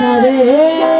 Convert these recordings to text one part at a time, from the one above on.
ഹരേ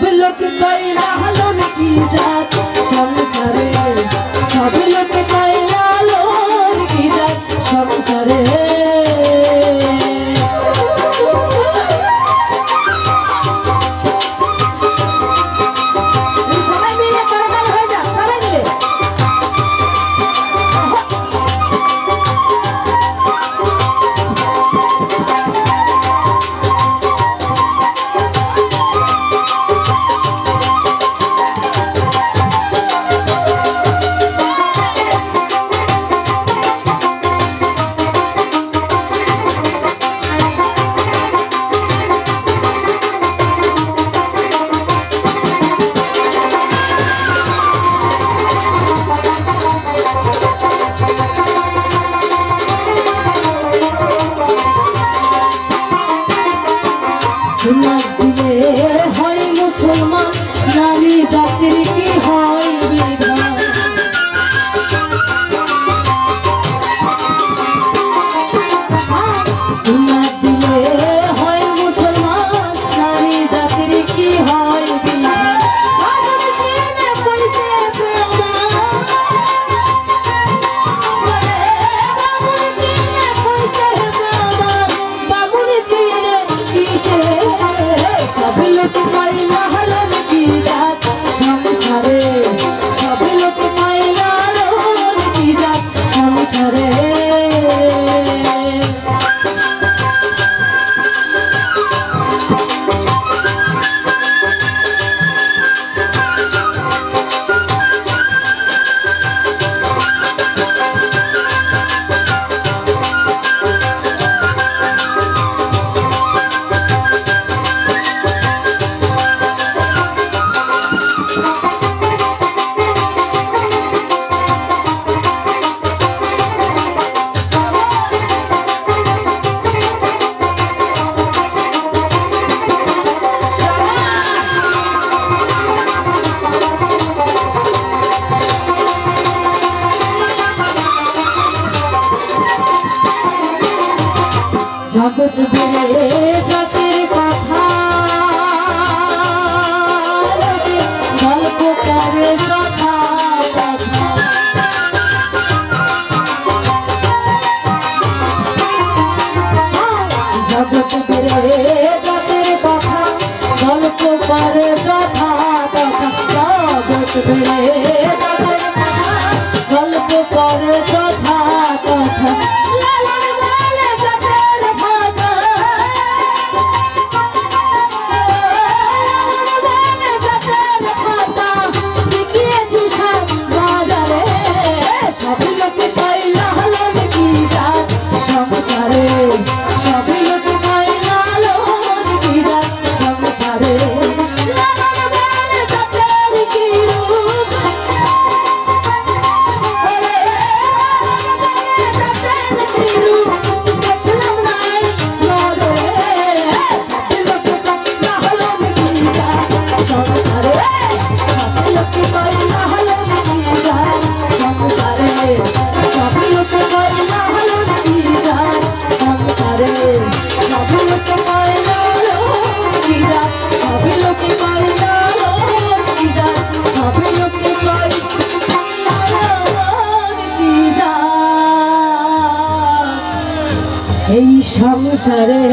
সব লোক তৈরা হলো নাকি জাত? সংসারে সব লোক কথা। গল্প করে কথা কথা। জগৎ সংসারে